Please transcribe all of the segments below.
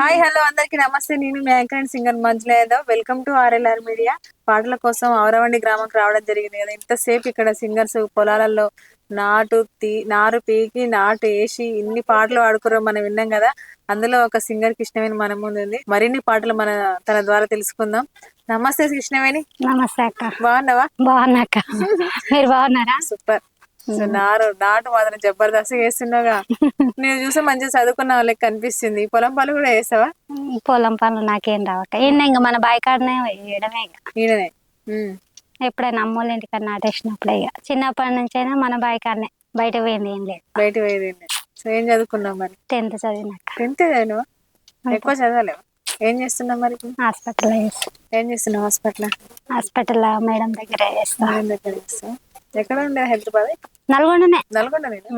Hi hello అందరికి నమస్తే. నేను మీ anchor singer Manjula Yadav. Welcome to RLR media. పాటల కోసం ఔరవండి గ్రామంకి రావడం జరిగింది కదా. ఇంతసేపు ఇక్కడ సింగర్స్ పొలాలలో నాటు తీ నారు పీకి నాటు వేసి ఇన్ని పాటలు పాడుకున్నాం మనం విన్నాం కదా. అందులో ఒక సింగర్ కృష్ణవేణి మన ముందు ఉంది. మరిన్ని పాటలు మన తన ద్వారా తెలుసుకుందాం. నమస్తే కృష్ణవేణి. నమస్తే అక్క. బాగున్నావా? బాగున్నా అక్క. మీరు బాగున్నారా? సూపర్. సో నారు నాటు మాత్రం జబర్దస్త్ చేస్తున్నావుగా నేను చూసే మంచిగా చదువుకున్న వాళ్ళకి కనిపిస్తుంది. పొలం పనులు కూడా వేసావా పొలం పనులు నాకేం రావక్క ఈయన ఇంకా మన బాయికాడనే వేయడమే ఇక. ఈయననే ఉమ్. ఎప్పుడైనా అమ్మోళ్ళ ఇంటికి నాటేసినప్పుడే ఇక. చిన్నప్పటి నుంచి అయినా మన బాయికాడనే బయట పోయింది ఏం లేదు. బయట పోయేది సో ఏం చదువుకున్నావు మరి? టెన్త్ చదివినాక టెన్త్ చదివాను ఎక్కువ చదవలేవు? ఏం చేస్తున్నావు మరి? హాస్పిటల్ చేస్తా. ఏం చేస్తున్నావు హాస్పిటల్ హాస్పిటల్ మేడం దగ్గర చేస్తా. దగ్గర చేస్తావు? ఎక్కడ ఉండే హైదరాబాద్ నల్గొండనే. నల్గొండ నేను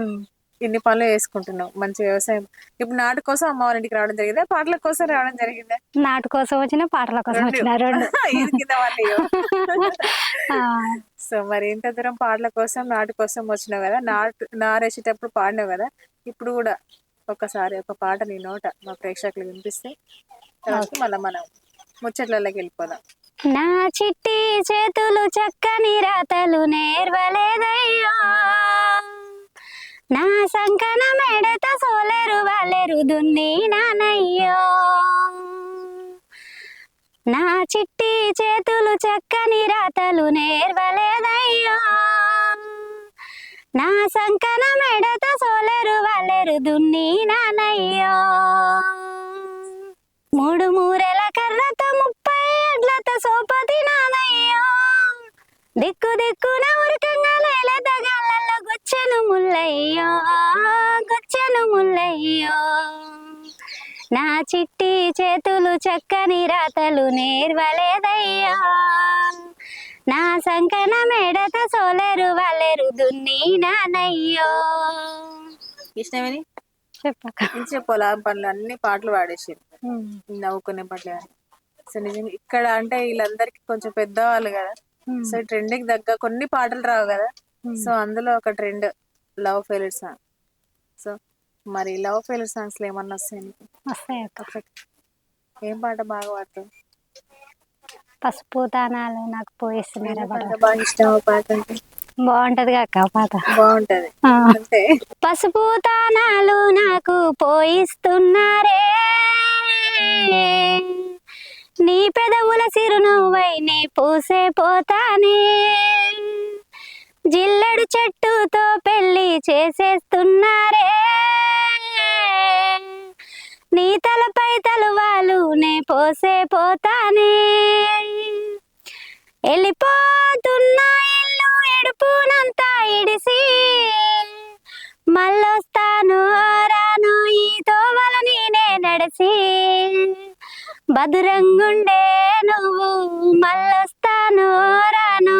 ఇన్ని పనులు చేసుకుంటున్నావు మంచి వ్యవసాయం. ఇప్పుడు నాటు కోసం అమ్మవారి ఇంటికి రావడం జరిగిందా? పాటల కోసం రావడం జరిగిందా? నాటు కోసం వచ్చిన పాటల కోసం వచ్చిన రెండు. సో మరి ఇంత దూరం పాటల కోసం నాటు కోసం వచ్చినావు కదా? నాటు నారేసేటప్పుడు పాడినావు కదా? ఇప్పుడు కూడా ఒకసారి ఒక పాట నీ నోట మా ప్రేక్షకులు వినిపిస్తే తర్వాత మళ్ళీ మనం ముచ్చట్లలోకి వెళ్ళిపోదాం. నా చిట్టి చేతులు చక్కని రాతలు నేర్వలేదయ్యా. నా సంకన మెడత సోలరు వాలెరు దున్ని నానయ్యో. నా చిట్టి చేతులు చక్కని రాతలు నేర్వలేదయ్యో. నా సంకన మెడత సోలరు వాలెరు దున్ని నానయ్యో. మూడు మూరెల కర్రత సోపతి నానయ్యో దిక్కు దిక్కున ఉరకంగా లేలత గాళ్ళల్లో గొచ్చెను ముల్లయ్యో గొచ్చెను ముల్లయ్యో. నా చిట్టి చేతులు చక్కని రాతలు నేర్వలేదయ్యా. నా సంకన మెడత సోలేరు వాళ్ళెరు దున్ని నానయ్యో కృష్ణవేణి చెప్పక ఇంచే పొలం పనులు అన్ని పాటలు పాడేసారు నవ్వుకునే పాటలు సో నిజంగా ఇక్కడ అంటే వీళ్ళందరికీ కొంచెం పెద్దవాళ్ళు కదా. సో ట్రెండింగ్ దగ్గర కొన్ని పాటలు రావు కదా. సో అందులో ఒక trend love failure song. So మరి లవ్ ఫెయిల్యూర్ సాంగ్స్లో ఏమన్నా వస్తాయి నీకు? వస్తాయి అక్క. ఒకటి ఏం పాట బాగా పాడతావు? పసుపు తానాలు నాకు పోయిస్తున్నారు బాగా ఇష్టం పాట అంటే? బాగుంటది అక్క పాట. బాగుంటది. పసుపు తానాలు నాకు పోయిస్తున్నారే. నీ పెదవుల సిరునవ్వై నీ పూసే పోతానే. జిల్లెడు చెట్టుతో పెళ్ళి చేసేస్తున్నారే. నీ తలపై తలువాలు నే పోసే పోతానే. బదురంగుండే నువ్వు మళ్ళొస్తాను రాను.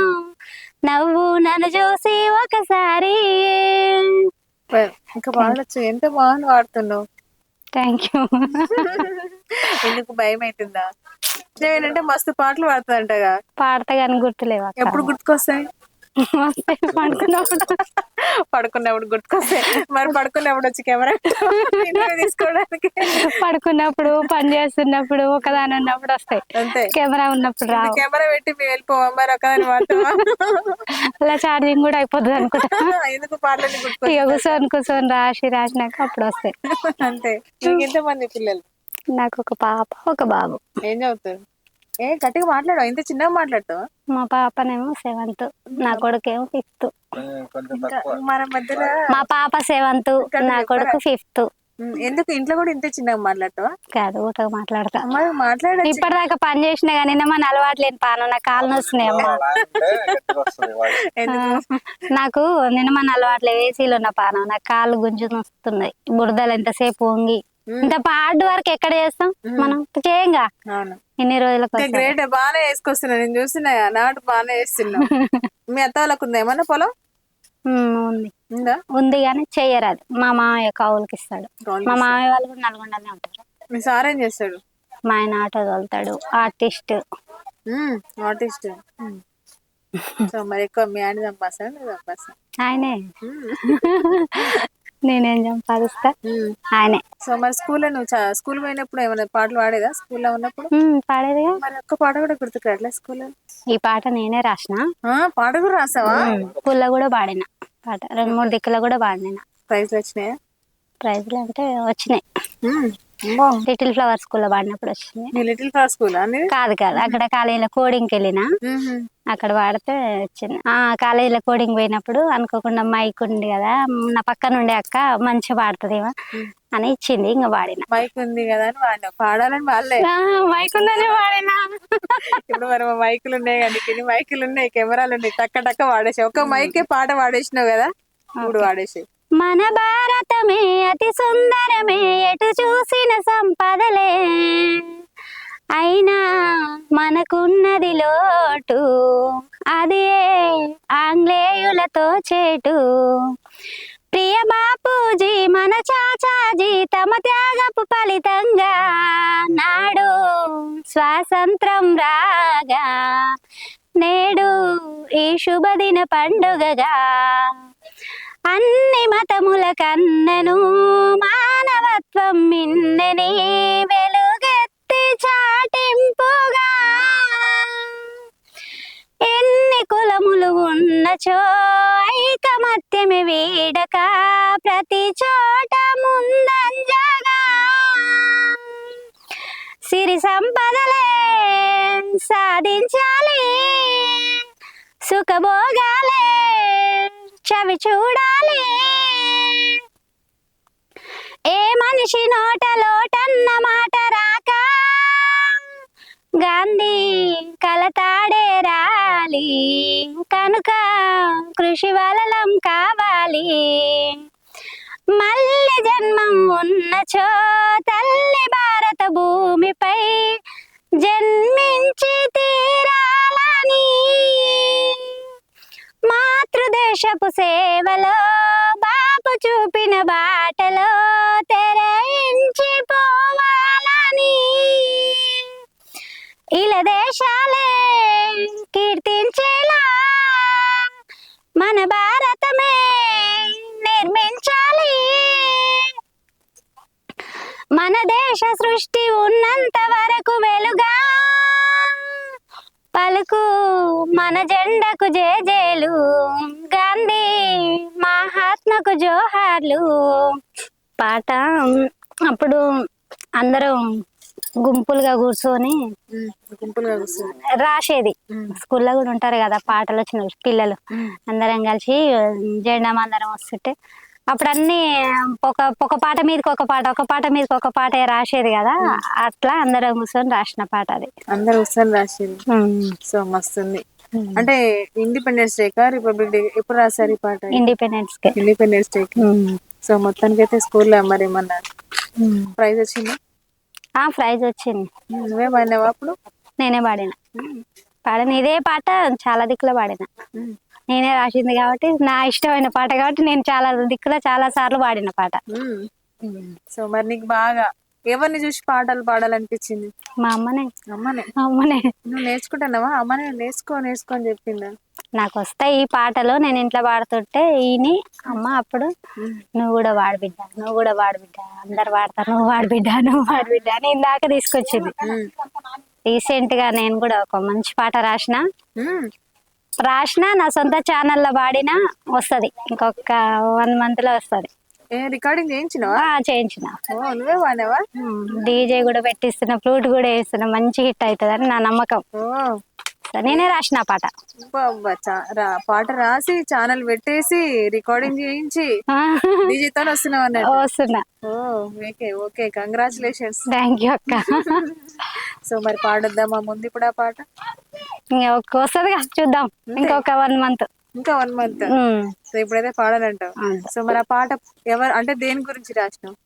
నవ్వు నన్ను చూసి ఒకసారి. ఇంకా పాడొచ్చు ఎంత బాగుంది పాడుతున్నావు. థ్యాంక్ యూ ఎందుకు భయం అవుతుందా ఏంటంటే మస్తు పాటలు పాడుతుందంటగా పాడతా కానీ గుర్తులేవు. ఎప్పుడు గుర్తుకొస్తాయి? పడుకున్నప్పుడు. పడుకున్నప్పుడు గుర్తుకొస్తాయి మరి పడుకున్నప్పుడు వచ్చి కెమెరా తీసుకోవడానికి. పడుకున్నప్పుడు పని చేస్తున్నప్పుడు ఒకదాని ఉన్నప్పుడు వస్తాయి. అంతే. కెమెరా ఉన్నప్పుడు రావు. కెమెరా పెట్టి మేము వెళ్ళిపోవా? మరి ఒకదాని అలా ఛార్జింగ్ కూడా అయిపోతుంది అనుకుంటా. ఎందుకు పాటలని ఇక కూర్చొని కూర్చొని రాసి రాసినాక అప్పుడు వస్తాయి. అంతే. ఎంతమంది పిల్లలు? నాకు ఒక పాప ఒక బాబు. ఏం చదువుతారు? ఏ గట్టిగా మాట్లాడవు ఇంత చిన్నగా మాట్లాడతావా మా పాపనేమో సెవెంత్. నా కొడుకేమో ఫిఫ్త్. మన మధ్యలో మా పాప సెవెంత్ నా కొడుకు ఫిఫ్త్. ఎందుకు ఇంట్లో కూడా ఇంత చిన్నగా మాట్లాడతావా? కాదు ఊటగా మాట్లాడతా. మరి మాట్లాడచ్చు. ఇప్పటిదాకా పని చేసినా కానీ మన అలవాటు లేని పాను నా కాళ్ళు వస్తున్నాయి అమ్మ నాకు నిన్న మన అలవాట్లు ఏసీలో ఉన్న పానం నా కాళ్ళు గుంజు వస్తున్నాయి బురదలు ఎంతసేపు వంగి ఇంత హార్డ్ వర్క్ ఎక్కడ చేస్తాం? మనం చేయంగా? ఇన్ని రోజులకు గ్రేట్ బాగానే వేసుకొస్తున్నా. నేను చూస్తున్నా నాటు బాగానే వేస్తున్నా. మీ అత్త వాళ్ళకు ఉందా? ఏమన్నా పొలం? ఉంది. ఉందా? కానీ చెయ్యరాదు మా మామయ్య కావులకి ఇస్తాడు. మా మామయ్య వాళ్ళు కూడా నల్గొండనే ఉంటారు. మీ సార్ ఏం చేస్తాడు? మా ఆయన ఆటో తోలుతాడు. ఆర్టిస్ట్. ఆర్టిస్ట్. సో మరి ఎక్కువ మీ ఆయన చంపాస్తా ఆయనే. నేనేం సంపాదిస్తా ఆయనే. సో మరి స్కూల్లో నువ్వు స్కూల్ పోయినప్పుడు ఏమైనా పాటలు పాడేదా? స్కూల్లో ఉన్నప్పుడు? పాడేదిగా మరి ఒక్క పాట కూడా గుర్తుకురాట్లే స్కూల్లో? ఈ పాట నేనే రాసిన. పాట కూడా రాసావా? స్కూల్లో కూడా పాడిన పాట. రెండు మూడు దిక్కులో కూడా పాడిన. ప్రైజ్లు వచ్చినాయా? ప్రైజ్లు అంటే వచ్చినాయి. లిటిల్ ఫ్లవర్ స్కూల్లో పాడినప్పుడు వచ్చినాయి. మీ లిటిల్ ఫ్లవర్ స్కూల్ కాదు కాదు అక్కడ కాలేజీలో కోడింగ్కి వెళ్ళిన. అక్కడ పాడితే వచ్చింది ఆ కాలేజీలో కోడింగ్ పోయినప్పుడు అనుకోకుండా మైక్ ఉంది కదా నా పక్కన ఉండే అక్క మంచిగా పాడుతుందేమో అని ఇచ్చింది ఇంకా పాడిన మైక్ ఉంది కదా అని వాడినా. పాడాలని వాళ్ళే. మైక్ ఉందని పాడినా ఇప్పుడు మరి మైకులు ఉన్నాయి కానీ మైకులు ఉన్నాయి కెమెరాలు ఉన్నాయి టక్క టక్క వాడేసి ఒక మైకే పాట వాడేసినావు కదా ఇప్పుడు వాడేసి మన భారతమే అతి సుందరమే ఎటు చూసిన సంపదలే. అయినా మనకున్నది లోటు. అదే ఆంగ్లేయులతో చేటు. ప్రియ బాపూజీ మన చాచాజీ తమ త్యాగపు ఫలితంగా నాడు స్వాతంత్రం రాగా నేడు ఈ శుభదిన పండుగగా. అన్ని మతముల కన్నను మానవత్వం మిన్ననే ఉన్నచో ఐకమత్యమి వీడక ప్రతి చోట ముందంజగా సిరి సంపదలే సాధించాలి సుఖభోగాలే చవి చూడాలి. ఏ మనిషి నోట లోటన్న మాట రాక గాంధీ కలతాడే కావాలి. కనుక కృషి వలలం కావాలి. మళ్ళీ జన్మం ఉన్నచో తల్లి భారత భూమిపై జన్మించి తీరాలని. మాతృదేశపు సేవలో మన దేశ సృష్టి ఉన్నంత వరకు వెలుగా. పలుకు మన జెండకు జేజేలు. గాంధీ మహాత్మకు జోహార్లు. పాట అప్పుడు అందరం గుంపులుగా కూర్చొని రాసేది. స్కూల్లో కూడా ఉంటారు కదా పాటలు వచ్చిన పిల్లలు. అందరం కలిసి జెండా మందరం వస్తుంటే అప్పుడు అన్ని ఒక ఒక పాట మీదకి ఒక పాట ఒక పాట మీదకి ఒక పాట రాసేది కదా? అట్లా అందరం కూర్చొని రాసిన పాట అది. అందరు ఉత్సాహం రాసింది. సో మస్తుంది. అంటే ఇండిపెండెన్స్ డే కా రిపబ్లిక్ డే ఎప్పుడు రాశారు ఈ పాట? Independence day independence day so మొత్తానికి అయితే స్కూల్లో మరి ఏమన్నా ప్రైజ్ వచ్చింది? ఆ ప్రైజ్ వచ్చింది. నువ్వే పాడినావా అప్పుడు? నేనే పాడిన. పాడిన ఇదే పాట చాలా దిక్కులో పాడిన. నేనే రాసింది కాబట్టి నా ఇష్టమైన పాట కాబట్టి నేను చాలా దిక్కులో చాలా సార్లు పాడిన పాట. సో మరి నీకు బాగా ఎవరిని చూసి పాటలు పాడాలనిపించింది? మా అమ్మనే. అమ్మనే? అమ్మనే. నువ్వు నేర్చుకుంటున్నావా? అమ్మనే నేర్చుకో నేర్చుకో అని చెప్పిందా? నాకు వస్తాయి ఈ పాటలు నేను ఇంట్లో పాడుతుంటే ఈయని అమ్మ అప్పుడు నువ్వు కూడా వాడు బిడ్డ నువ్వు కూడా వాడు బిడ్డ అందరు వాడతారు నువ్వు వాడు బిడ్డ నువ్వు వాడు బిడ్డ అని ఇందాక తీసుకొచ్చింది. రీసెంట్గా నేను కూడా ఒక మంచి పాట రాసిన. రాసిన నా సొంత ఛానల్లో పాడినా వస్తది. ఇంకొక వన్ మంత్లో వస్తది. రికార్డింగ్ చేయించినావా? చేయించిన. నువ్వే డీజే కూడా పెట్టిస్తున్నా ఫ్లూట్ కూడా వేస్తున్నా మంచి హిట్ అవుతుందని నా నమ్మకం. నేనే రాసిన పాట. పాట రాసి ఛానల్ పెట్టేసి రికార్డింగ్ చేయించి డీజేతో వస్తున్నావు అన్నట్టు. వస్తున్నా. Okay okay congratulations thank you అక్క. సో మరి పాడొద్దామా ముందు ఇప్పుడు ఆ పాట? వస్తుంది చూద్దాం. ఇంకొక వన్ మంత్. ఇంకా వన్ మంత్. సో ఇప్పుడైతే పాడాలంటావు. సో మరి ఆ పాట ఎవరు అంటే దేని గురించి రాసినావు?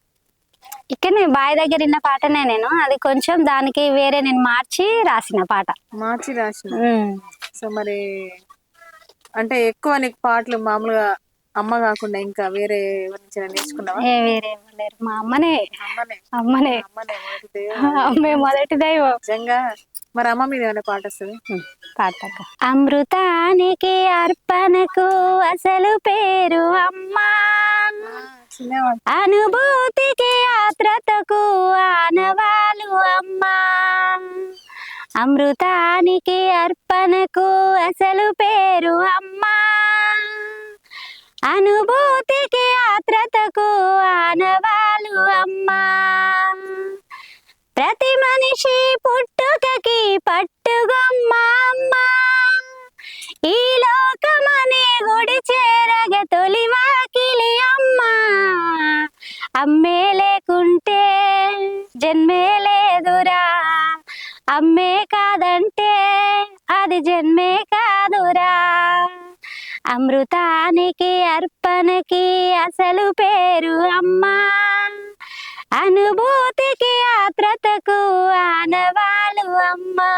ఇక్కడనే బావి దగ్గర ఉన్న పాటనే నేను. అది కొంచెం దానికి వేరే నేను మార్చి రాసిన పాట. మార్చి రాసిన. సో మరి అంటే ఎక్కువ నీకు పాటలు మామూలుగా అమ్మ కాకుండా ఇంకా వేరే నేర్చుకున్నావా? వేరే లేరు. మా అమ్మనే. అమ్మనే. అమ్మనే. మొదటి దైవం. అమ్మే మొదటి దైవం. నిజంగా. మరి అమ్మ మీద ఏమైనా పాట వస్తుంది? పాడతాక అమృతానికి అర్పణకు అసలు పేరు అమ్మా. అనుభూతికి ఆత్రతకు ఆనవాలు అమ్మా. అమృతానికి అర్పణకు అసలు పేరు అమ్మా. అనుభూతికి ఆత్రతకు ఆనవాలు అమ్మా. ప్రతి మనిషి పుట్టుకకి పట్టుగొమ్మ అమ్మా. ఈ లోకమనే గుడి జన్మే లేదురా అమ్మే కాదంటే అది జన్మే కాదురా. అమృతానికి అర్పణకి అసలు పేరు అమ్మా. అనుభూతికి ఆత్రతకు ఆనవాలు అమ్మా.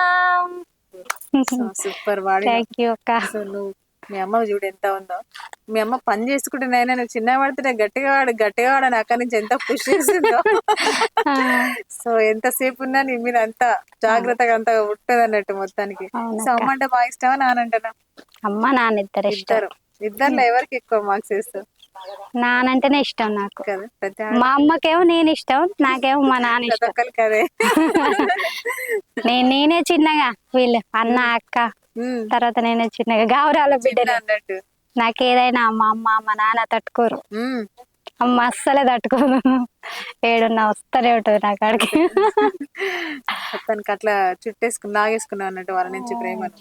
సూపర్ థ్యాంక్ యూ అక్క. మీ అమ్మ చూడు ఎంత ఉందో. మీ అమ్మ పని చేసుకుంటే నాయనా నువ్వు చిన్న పడితే గట్టిగా వాడు గట్టిగా వాడు అని అక్కడి నుంచి ఎంత పుష్ చేసిందో. సో ఎంతసేపు ఉన్నా నీ మీద అంత జాగ్రత్తగా అంత ఉంటుంది అన్నట్టు మొత్తానికి. సో అమ్మ అంటే బాగా ఇష్టమా నానంటనా అమ్మ నాన్న ఇద్దరు ఇష్టం. ఇద్దరు. ఇద్దరులో ఎవరికి ఎక్కువ మార్క్స్ వేస్తావు నానంటేనే ఇష్టం నాకు. మా అమ్మకేమో నేను ఇష్టం నాకేమో మా నాన్న ఇష్టం. నేను నేనే చిన్నగా. వీళ్ళు అన్న అక్క తర్వాత నేనే చిన్నగా గావరాల బిడ్డలు అన్నట్టు. నాకు ఏదైనా మా అమ్మ మా నాన్న తట్టుకోరు. అమ్మ అస్సలే తట్టుకోను ఏడున్నా వస్తూనే ఉంటుంది నా కాడికి. మొత్తానికి అట్లా చుట్టేసుకుని లాగేసుకున్నావు అన్నట్టు వాళ్ళ నుంచి ప్రేమను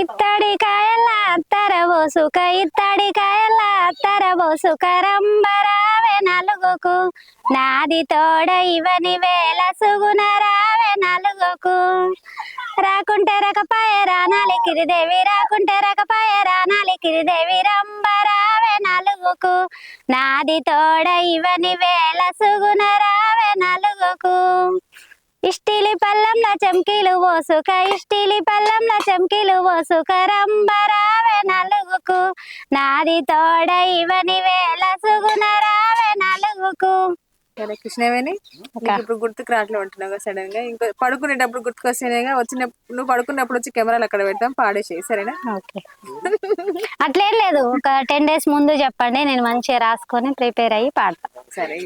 ఇత్తడి కాయల అత్తర బోసుక ఇత్తడి కాయల అత్తర బోసుక రంబరావే నలుగుకు. నాది తోడ ఇవని వేల సుగుణ రావే నలుగుకు. రాకుంటే రకపాయ రానాలి కిరిదేవి రాకుంటే రకపాయ రానాలి కిరిదేవి రంబరావే నలుగుకు. నాది తోడ ఇవని వేల సుగుణ రావే నలుగుకు. ఇష్టిలి పల్లంల చమ్కీలు పోసుక ఇష్టిలి పల్లంల చమ్కీలు పోసుక రంబరావే నలుగుకు. నాది తోడ ఇవని వేల సుగుణ రావే నలుగుకు. సరే కృష్ణవేణి? ఇప్పుడు గుర్తుకు రావట్లే ఉంటున్నావు సడన్గా ఇంకో పడుకునేటప్పుడు గుర్తుకొస్తేనేగా వచ్చినప్పుడు నువ్వు పడుకున్నప్పుడు వచ్చి కెమెరాలు అక్కడ పెడతాం పాడేసేయి. సరేనా? ఓకే. అట్లేం లేదు. ఒక టెన్ డేస్ ముందు చెప్పండి. నేను మంచిగా రాసుకొని ప్రిపేర్ అయ్యి పాడతాను సరే.